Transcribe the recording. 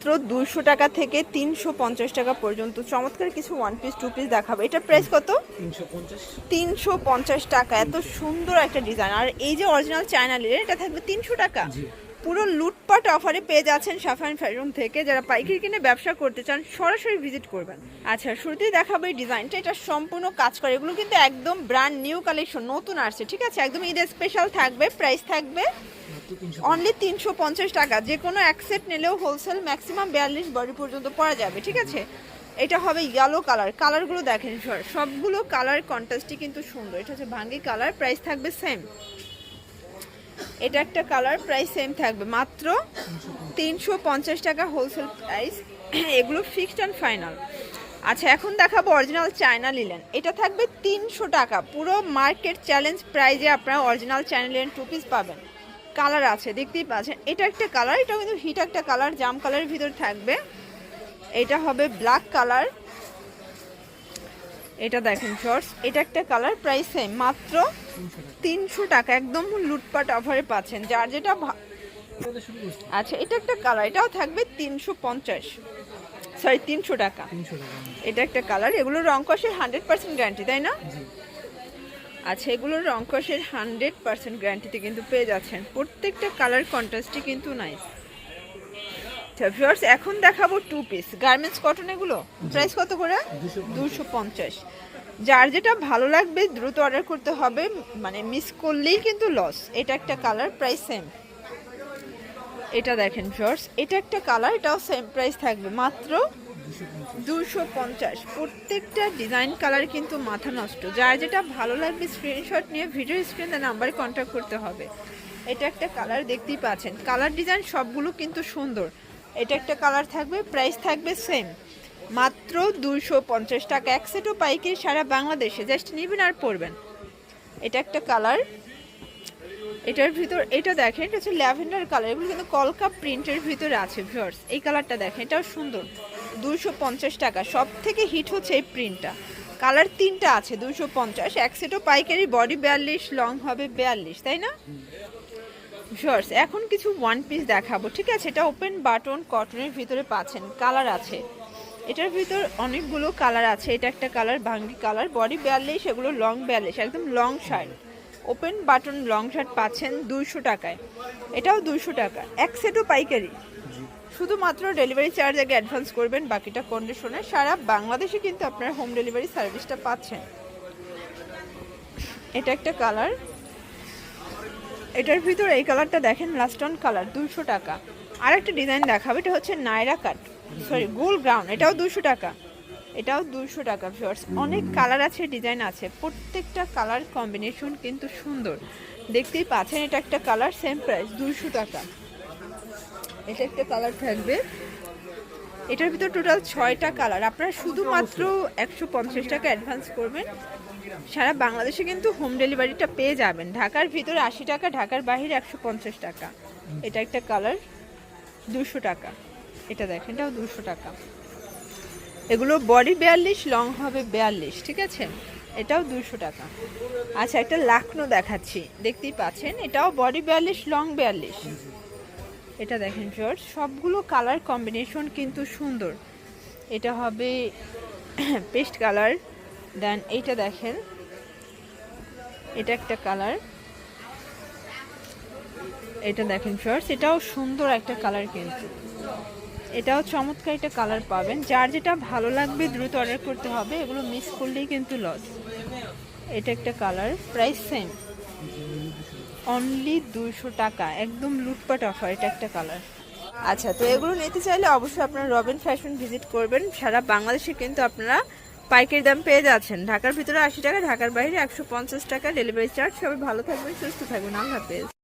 মাত্র দুশো টাকা থেকে তিনশো পঞ্চাশ টাকা পর্যন্ত। চমৎকার কিছু ওয়ান পিস টু পিস দেখাবে। এটা প্রাইস কত? তিনশো পঞ্চাশ। টাকা। এত সুন্দর একটা ডিজাইন আর এই যে অরিজিনাল চায়না লিলেন এটা থাকবে তিনশো টাকা। পুরো লুটপাট অফারে পেয়ে যাচ্ছেন সাফান ফ্যাশন থেকে। যারা পাইকারি কিনে ব্যবসা করতে চান, সরাসরি ভিজিট করবেন। আচ্ছা শুরুতেই দেখাবো এই ডিজাইনটা এটা সম্পূর্ণ কাজ করে। এগুলো কিন্তু একদম ব্র্যান্ড নিউ কালেকশন নতুন আসছে, ঠিক আছে? একদম ঈদের স্পেশাল থাকবে প্রাইস থাকবে অনলি তিনশো পঞ্চাশ টাকা। যে কোনো এক সেট নিলেও হোলসেল ম্যাক্সিমাম বিয়াল্লিশ বডি পর্যন্ত পরা যাবে, ঠিক আছে? এটা হবে ইয়েলো কালার কালারগুলো দেখেন সবগুলো কালার কন্ট্রাস্টই কিন্তু সুন্দর। এটা হচ্ছে ভাঙ্গি কালার প্রাইস থাকবে সেম এটা একটা কালার প্রাইস সেম থাকবে। মাত্র তিনশো পঞ্চাশ টাকা হোলসেল প্রাইস এগুলো ফিক্সড অ্যান্ড ফাইনাল আচ্ছা এখন দেখাবো অরিজিনাল চায়না লিলেন এটা থাকবে তিনশো টাকা। পুরো মার্কেট চ্যালেঞ্জ প্রাইজে আপনারা original China linen two piece পাবেন। কালার আছে, দেখতেই পাচ্ছেন। এটা একটা কালার এটা কিন্তু হিট একটা কালার জাম কালারের ভিতর থাকবে। এটা হবে ব্ল্যাক কালার এটা দেখেন শর্টস এটা একটা কালার প্রাইস সেম মাত্র তিনশো টাকা। একদম লুটপাট অফারে পাচ্ছেন। যার যেটা আচ্ছা এটা একটা কালার এটাও থাকবে তিনশো পঞ্চাশ। সরি তিনশো টাকা। এটা একটা কালার এগুলো রং কষের হান্ড্রেড পার্সেন্ট গ্যারান্টি তাই না? আচ্ছা এগুলোর রং কষের হান্ড্রেড পার্সেন্ট গ্যারান্টিতে কিন্তু পেয়ে যাচ্ছেন। প্রত্যেকটা কালার কন্ট্রাস্টই কিন্তু নাইস আচ্ছা ভিউয়ার্স এখন দেখাবো টু পিস গার্মেন্টস কটন এগুলো? প্রাইস কত করে? দুশো পঞ্চাশ। যার যেটা ভালো লাগবে দ্রুত অর্ডার করতে হবে মানে মিস করলেই কিন্তু লস এটা একটা কালার প্রাইস সেম এটা দেখেন ভিউয়ার্স এটা একটা কালার এটাও সেম প্রাইস থাকবে। মাত্র দুশো পঞ্চাশ। দুশো পঞ্চাশ। প্রত্যেকটা ডিজাইন কালার কিন্তু মাথা নষ্ট। যার যেটা ভালো লাগবে স্ক্রিনশট নিয়ে ভিডিও স্ক্রিনে নাম্বারে কন্ট্যাক্ট করতে হবে। এটা একটা কালার দেখতেই পাচ্ছেন। কালার ডিজাইন সবগুলো কিন্তু সুন্দর। এটা একটা কালার থাকবে, প্রাইস থাকবে সেম। মাত্র দুশো পঞ্চাশ টাকা। এক সেটও পাইকারি সারা বাংলাদেশে। জাস্ট নেবেন আর পরবেন। এটা একটা কালার। এটার ভিতর এটা দেখেন, এটা হচ্ছে ল্যাভেন্ডার কালার। এগুলো কিন্তু কলকা প্রিন্টের ভিতরে আছে, ভিউয়ার্স। এই কালারটা দেখেন, এটাও সুন্দর। দুশো পঞ্চাশ টাকা। সব থেকে হিট হচ্ছে এই প্রিন্টটা। কালার তিনটা আছে দুশো পঞ্চাশ। এক সেটও পাইকারি, বডি বিয়াল্লিশ, লং হবে বিয়াল্লিশ, তাই না? ভিউয়ার্স এখন কিছু ওয়ান পিস দেখাবো ঠিক আছে? এটা ওপেন বাটন কটনের ভিতরে পাচ্ছেন কালার আছে। এটার ভিতর অনেকগুলো কালার আছে এটা একটা কালার ভাঙ্গি কালার বডি বিয়াল্লিশ এগুলো লং বিয়াল্লিশ একদম long shirt open button long shirt পাচ্ছেন দুইশো টাকায়। এটাও দুইশো টাকা এক সেটও পাইকারি। শুধুমাত্র ডেলিভারি চার্জ আগে অ্যাডভান্স করবেন বাকিটা কন্ডিশনে সারা বাংলাদেশে কিন্তু আপনারা হোম ডেলিভারি সার্ভিসটা পাচ্ছেন। এটা একটা কালার এটার ভিতরে এই কালারটা দেখেন লাস্ট অন কালার দুশো টাকা। আর একটা ডিজাইন দেখাবে এটা হচ্ছে নাইরা কাট সরি গোল ব্রাউন এটাও দুশো টাকা। এটাও দুশো টাকা ভিউয়ার্স অনেক কালার আছে ডিজাইন আছে প্রত্যেকটা কালার কম্বিনেশন কিন্তু সুন্দর। দেখতেই পাচ্ছেন এটা একটা কালার সেম প্রাইস দুশো টাকা। এটা একটা কালার থাকবে। এটার ভিতর টোটাল ছয়টা কালার আপনারা শুধুমাত্র একশো পঞ্চাশ টাকা অ্যাডভান্স করবেন। সারা বাংলাদেশে কিন্তু হোম ডেলিভারিটা পেয়ে যাবেন। ঢাকার ভিতরে আশি টাকা, ঢাকার বাহিরে একশো পঞ্চাশ টাকা। এটা একটা কালার দুশো টাকা। এটা দেখেন, এটাও দুশো টাকা। এগুলো বডি বিয়াল্লিশ লং হবে বিয়াল্লিশ, ঠিক আছে? এটাও দুশো টাকা। আচ্ছা একটা লাকনো দেখাচ্ছি। দেখতেই পাচ্ছেন, এটাও বডি বিয়াল্লিশ লং বিয়াল্লিশ। এটা দেখেন, জর্জ। সবগুলো কালার কম্বিনেশন কিন্তু সুন্দর। এটা হবে পেস্ট কালার। দেন এইটা দেখেন, এটা একটা কালার। এটা দেখেন শর্টস এটাও সুন্দর একটা কালার কিন্তু। এটাও চমৎকার একটা কালার পাবেন। যার যেটা ভালো লাগবে দ্রুত অর্ডার করতে হবে, এগুলো মিস করলেই কিন্তু লস। এটা একটা কালার, প্রাইস সেম। অনলি দুইশো টাকা। একদম লুটপাট অফার এটা একটা কালার আচ্ছা তো এগুলো নিতে চাইলে অবশ্যই আপনারা রবিন ফ্যাশন ভিজিট করবেন। সারা বাংলাদেশে কিন্তু আপনারা পাইকারি দাম পেয়ে যাচ্ছেন। ঢাকার ভিতরে আশি টাকা, ঢাকার বাইরে একশো পঞ্চাশ টাকা। ডেলিভারি চার্জ সবাই ভালো থাকবেন, সুস্থ থাকবেন। আল্লাহ হাফেজ।